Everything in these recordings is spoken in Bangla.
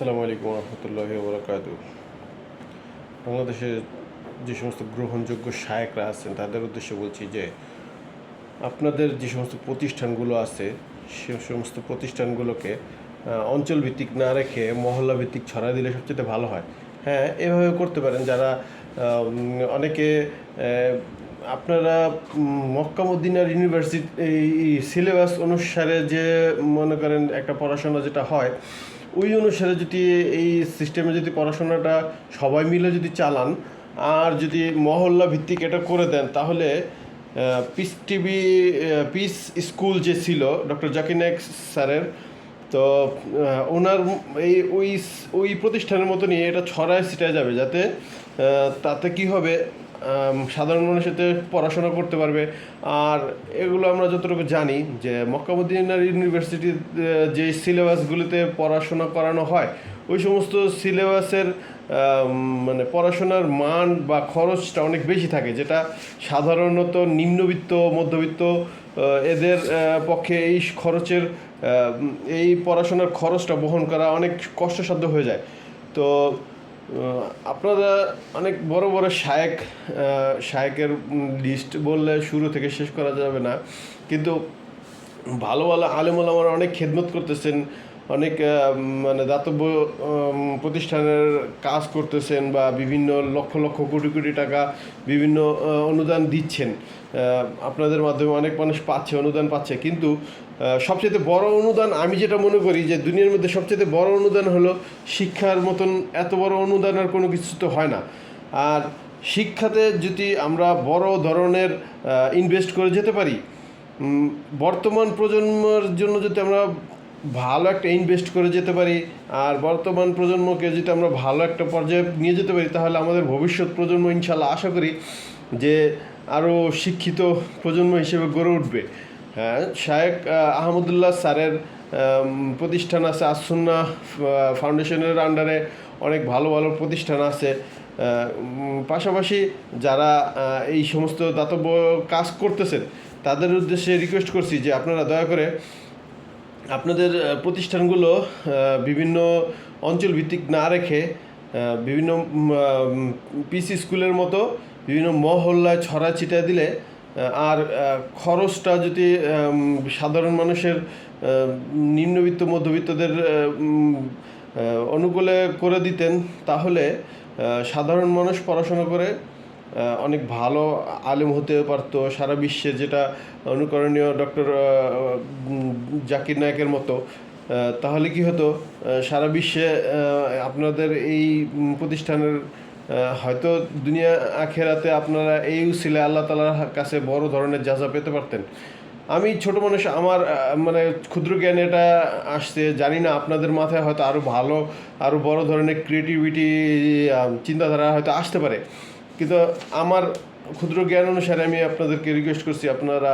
আসসালামু আলাইকুম রহমতুল্লাহ বরকাত বাংলাদেশে যে সমস্ত গ্রহণযোগ্য শায়করা আছেন, তাদের উদ্দেশ্যে বলছি যে, আপনাদের যে সমস্ত প্রতিষ্ঠানগুলো আছে, সে সমস্ত প্রতিষ্ঠানগুলোকে অঞ্চলভিত্তিক না রেখে মহল্লা ভিত্তিক ছড়া দিলে সবচেয়ে ভালো হয়। হ্যাঁ এভাবে করতে পারেন। যারা অনেকে আপনারা মক্কা মদিনার ইউনিভার্সিটি সিলেবাস অনুসারে যে, মনে করেন একটা পড়াশোনা যেটা হয় ওই অনুসারে যদি এই সিস্টেমে যদি পড়াশোনাটা সবাই মিলে যদি চালান, আর যদি মহল্লা ভিত্তিক এটা করে দেন, তাহলে পিস টিভি পিস স্কুল যে ছিল ডক্টর জাকির নায়ক স্যারের, তো ওনার এই, ওই ওই প্রতিষ্ঠানের মতনই এটা ছড়ায় ছিটায় যাবে, যাতে তাতে কি হবে সাধারণ মানুষ এতে পড়াশোনা করতে পারবে। আর এগুলো আমরা যতটুকু জানি যে মক্কামুদ্দিনার ইউনিভার্সিটির যে সিলেবাসগুলিতে পড়াশোনা করানো হয়, ওই সমস্ত সিলেবাসের মানে পড়াশোনার মান বা খরচটা অনেক বেশি থাকে, যেটা সাধারণত নিম্নবিত্ত, মধ্যবিত্ত এদের পক্ষে এই খরচের এই পড়াশোনার খরচটা বহন করা অনেক কষ্টসাধ্য হয়ে যায়। তো আপনারা অনেক বড় বড় শায়েক শায়েকের লিস্ট বললে শুরু থেকে শেষ করা যাবে না। কিন্তু ভালো ভালো আলেমুল আমার অনেক খেদমত করতেছেন, অনেক মানে দাতব্য প্রতিষ্ঠানের কাজ করতেছেন বা বিভিন্ন লক্ষ লক্ষ কোটি কোটি টাকা বিভিন্ন অনুদান দিচ্ছেন। আপনাদের মাধ্যমে অনেক মানুষ পাচ্ছে, অনুদান পাচ্ছে। কিন্তু সবচেয়ে বড় অনুদান আমি যেটা মনে করি যে দুনিয়ার মধ্যে সবচেয়ে বড় অনুদান হলো শিক্ষার মতন এত বড় অনুদান আর কোনো কিছু তো হয় না। আর শিক্ষাতে যদি আমরা বড় ধরনের ইনভেস্ট করে যেতে পারি বর্তমান প্রজন্মের জন্য যদি আমরা ভালো একটা ইনভেস্ট করে যেতে পারি, আর বর্তমান প্রজন্মকে যদি আমরা ভালো একটা পর্যায়ে নিয়ে যেতে পারি, তাহলে আমাদের ভবিষ্যৎ প্রজন্ম ইনশাল্লাহ আশা করি যে আরও শিক্ষিত প্রজন্ম হিসেবে গড়ে উঠবে। হ্যাঁ শায়েক আহমদুল্লাহ স্যারের প্রতিষ্ঠান আছে আসুন্না ফাউন্ডেশনের আন্ডারে অনেক ভালো ভালো প্রতিষ্ঠান আছে। পাশাপাশি যারা এই সমস্ত দাতব্য কাজ করতেছেন তাদের উদ্দেশ্যে রিকোয়েস্ট করছি যে আপনারা দয়া করে আপনাদের প্রতিষ্ঠানগুলো বিভিন্ন অঞ্চল ভিত্তিক না রেখে বিভিন্ন পিসি স্কুলের মতো বিভিন্ন মহল্লায় ছড়া ছিটা দিলে আর খরচটা যদি সাধারণ মানুষের নিম্নবিত্ত, মধ্যবিত্তদের অনুকূলে করে দিতেন, তাহলে সাধারণ মানুষ পড়াশোনা করে অনেক ভালো আলেম হতে পারতো। সারা বিশ্বে যেটা অনুকরণীয় ডক্টর জাকির নায়কের মতো। তাহলে কি হতো? সারা বিশ্বে আপনাদের এই প্রতিষ্ঠানের হয়তো দুনিয়া আখেরাতে আপনারা এই উসিলে আল্লাহ তালার কাছে বড় ধরনের যাজা পেতে পারতেন। আমি ছোট মানুষ, আমার মানে ক্ষুদ্র জ্ঞান এটা আসছে। জানি না আপনাদের মাথায় হয়তো আরও ভালো আরও বড় ধরনের ক্রিয়েটিভিটি চিন্তাধারা হয়তো আসতে পারে। কিন্তু আমার ক্ষুদ্র জ্ঞান অনুসারে আমি আপনাদেরকে রিকোয়েস্ট করছি, আপনারা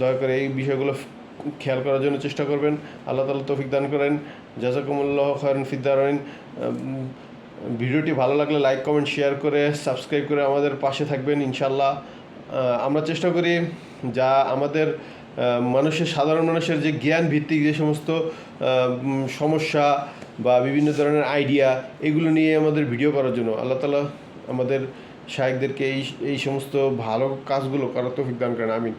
দয়া করে এই বিষয়গুলো খেয়াল করার জন্য চেষ্টা করবেন। আল্লাহ তালা তৌফিক দান করেন। জাজাকুমুল্লাহ খায়রুন ফিদ্দারইন ভিডিওটি ভালো লাগলে লাইক কমেন্ট শেয়ার করে সাবস্ক্রাইব করে আমাদের পাশে থাকবেন ইনশাল্লাহ আমরা চেষ্টা করি যা আমাদের মানুষের, সাধারণ মানুষের যে জ্ঞান ভিত্তিক যে সমস্ত সমস্যা বা বিভিন্ন ধরনের আইডিয়া এগুলো নিয়ে আমাদের ভিডিও করার জন্য। আল্লাহ তালা আমাদের শায়েকদেরকে এই এই সমস্ত ভালো কাজগুলো করার তৌফিক দান করেন আমিন।